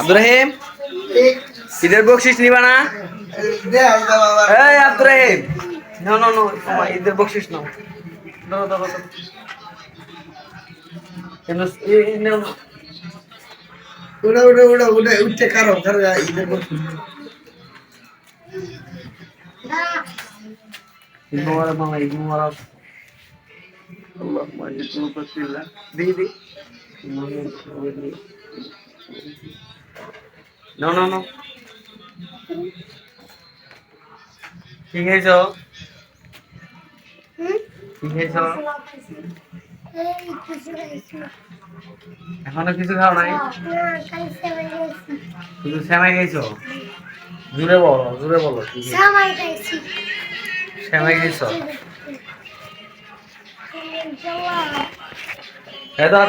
আব্দুর রহিম ঈদের বকশিস নিবা না? এই Abdur Rahim. No no no তোমার ঈদের বকশিস নাও। নাও না। উড়া উড়া উড়া উড়া উঠতে কারও কারও ঈদের বকশিস ঈদ মোবারক মামা ঈদ মোবারক। আল্লাহ মাজিদ দি দি নো নো নো কি খেয়েছো? কি খেয়েছো? এখনও কিছু খাও নাই? শুধু শ্যামাই খাইছো জুড়ে বলো জুড়ে বলো কি খেয়েছো? শ্যামাই খাইছো। হেদার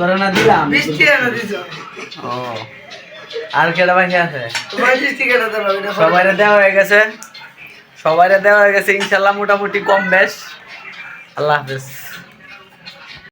তোরা না দিলাম। বৃষ্টি এনে দিছ। ও। আর কেটা বাকি আছে? এটা দেওয়া হয়ে গেছে। সবাই দেওয়া হয়ে গেছে ইনশাল্লাহ মোটামুটি কম বেশ। আল্লাহ হাফেজ।